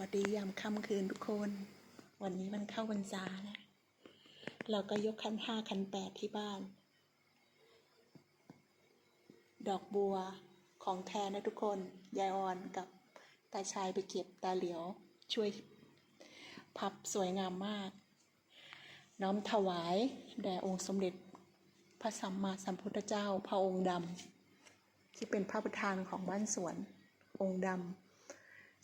วัสดียามค่ำคืนทุกคน วันนี้มันเข้าวันษานะเราก็ยกคันห้าคันแปดที่บ้าน ดอกบัวของแทนนะทุกคน ยายออนกับตาชายไปเก็บตาเหลียว ช่วยพับสวยงามมาก น้อมถวายแด่องค์สมเด็จ พระสัมมาสัมพุทธเจ้าพระองค์ดำที่เป็นพระประธานของบ้านสวนองค์ดำ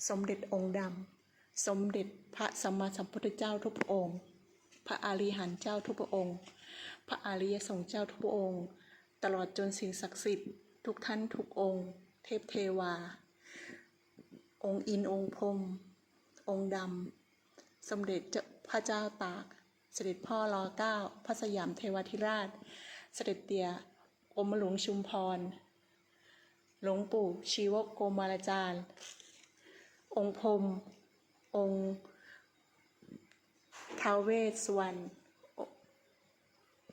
สมเด็จองค์ดำ สมเด็จพระสัมมาสัมพุทธเจ้าทุกพระองค์ พระอาลีหันต์เจ้าทุกพระองค์ พระอาริยสงฆ์เจ้าทุกพระองค์ ตลอดจนสิ่งศักดิ์สิทธิ์ ทุกท่านทุกองค์ เทพเทวา องค์อินองค์พรมองค์ดำ สมเด็จพระเจ้าตาก เสด็จพ่อรอเก้าพระสยามเทวทิราช เสด็จเตียกรมหลวงชุมพร หลวงปู่ชีวโกมารจารย์ องค์พรมองค์ท้าวเวสสวรรณ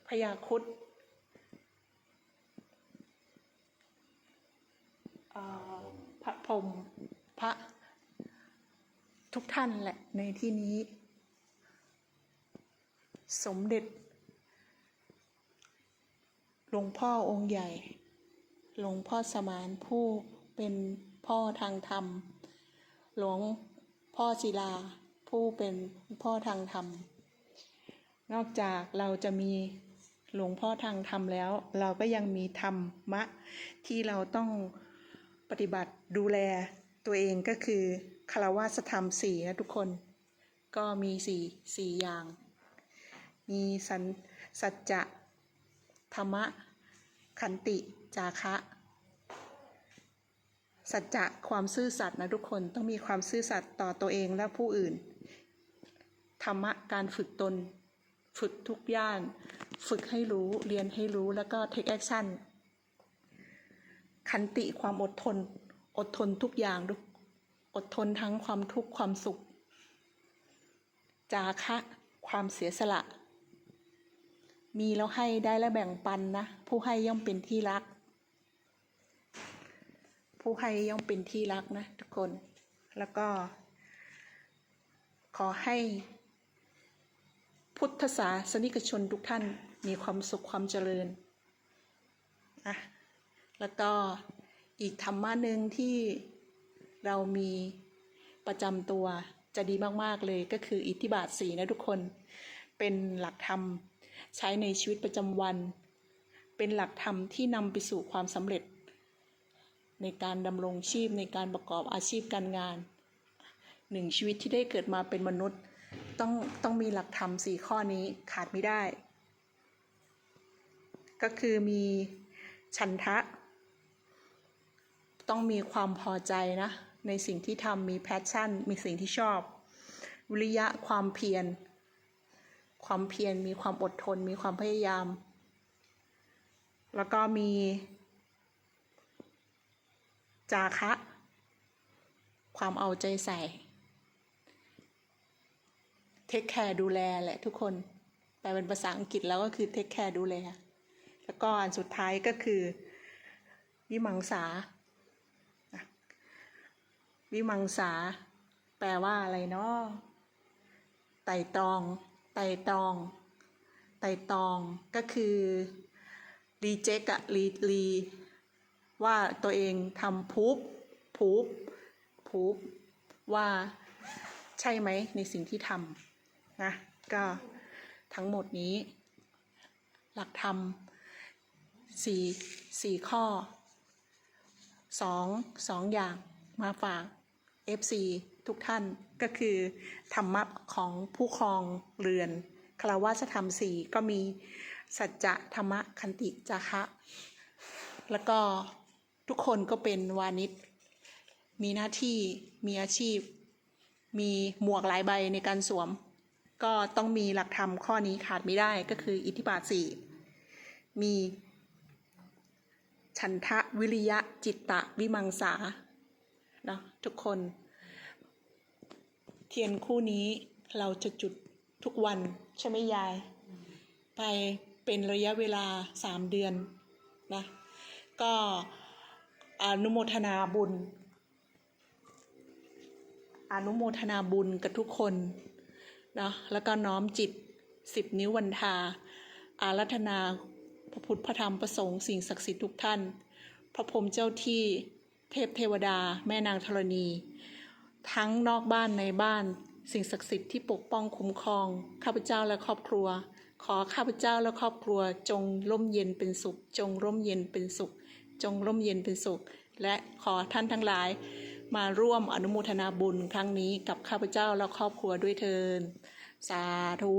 พญาคุดพระพรมพระทุกท่านแหละในที่นี้ สมเด็จหลวงพ่อองค์ใหญ่ หลวงพ่อสมานผู้เป็นพ่อทางธรรม หลวงพ่อศิลา ผู้เป็นพ่อทางธรรม นอกจากเราจะมีหลวงพ่อทางธรรมแล้ว เราก็ยังมีธรรมะ ที่เราต้องปฏิบัติดูแลตัวเองก็คือคารวะธรรมสี่นะทุกคน ก็มีสี่สี่อย่าง มีสันสัจจะธรรมะ ขันติจาคะ สัจจะความซื่อสัตย์นะทุกคนต้องมีความซื่อสัตย์ต่อตัวเองและผู้อื่น ธรรมะการฝึกตน ฝึกทุกย่าน ฝึกให้รู้เรียนให้รู้แล้วก็ take action ขันติความอดทน อดทนทุกอย่างทุกอดทนทั้งความทุกข์ความสุข จาคะ ความเสียสละ มีแล้วให้ได้และแบ่งปันนะ ผู้ให้ย่อมเป็นที่รัก ผู้ให้ย่อมเป็นที่รักนะทุกคน แล้วก็ ขอให้ พุทธศาสนิกชนทุกท่านมีความสุขความเจริญนะแล้วก็อีกธรรมะหนึ่งที่เรามีประจำตัวจะดีมาก ๆ เลยก็คืออิทธิบาทสีนะทุกคนเป็นหลักธรรมใช้ในชีวิตประจำวัน เป็นหลักธรรมที่นำไปสู่ความสำเร็จ ในการดำรงชีพในการประกอบอาชีพการงานหนึ่งชีวิตที่ได้เกิดมาเป็นมนุษย์ ต้องต้องมีหลักธรรมสี่ข้อนี้ขาดไม่ได้ ก็คือมีฉันทะ ต้องมีความพอใจนะ ในสิ่งที่ทำมีแพชชั่น มีสิ่งที่ชอบ วิริยะความเพียร ความเพียรมีความอดทน มีความพยายาม แล้วก็มี จาคะ ความเอาใจใส่ เทคแคร์ดูแลแหละทุกคน แปลเป็นภาษาอังกฤษแล้วก็คือเทคแคร์ดูแล แล้วก็อันสุดท้ายก็คือ วิมังสา วิมังสา แปลว่าอะไรเนาะไต่ตอง ไต่ตอง ไต่ตอง ก็คือรีเจ็คอะรีรี ว่าตัวเองทำพูบพูบพูบว่าใช่ไหมในสิ่งที่ทำนะก็ทั้งหมดนี้ หลักธรรมสี่สี่ข้อสองสองอย่างมาฝาก FC ทุกท่านก็คือธรรมะของผู้ครองเรือนคารวะธรรมสี่ก็มีสัจจะธรรมะคันติจาคะ แล้วก็ ทุกคนก็เป็นวานิชมีหน้าที่มีอาชีพ มีหมวกหลายใบในการสวม ก็ต้องมีหลักธรรมข้อนี้ขาดไม่ได้ก็คืออิทธิบาทสี่มีฉันทะวิริยะจิตตะวิมังสาเนาะทุกคน เทียนคู่นี้เราจะจุดทุกวันใช่ไหมยาย ไปเป็นระยะเวลาสามเดือนนะก็ อนุโมทนาบุญ อนุโมทนาบุญกับทุกคนเนาะแล้วก็น้อมจิตสิบนิ้ววันทา อารัธนาพระพุทธพระธรรมพระสงฆ์สิ่งศักดิ์สิทธิ์ทุกท่าน พระพรหมเจ้าที่เทพเทวดา แม่นางธรณี ทั้งนอกบ้านในบ้าน สิ่งศักดิ์สิทธิ์ที่ปกป้องคุ้มครอง ข้าพเจ้าและครอบครัว ขอข้าพเจ้าและครอบครัว จงร่มเย็นเป็นสุข จงร่มเย็นเป็นสุข จงร่มเย็นเป็นสุข และขอท่านทั้งหลาย มาร่วมอนุโมทนาบุญครั้งนี้กับข้าพเจ้าและครอบครัวด้วยเทินสาธุ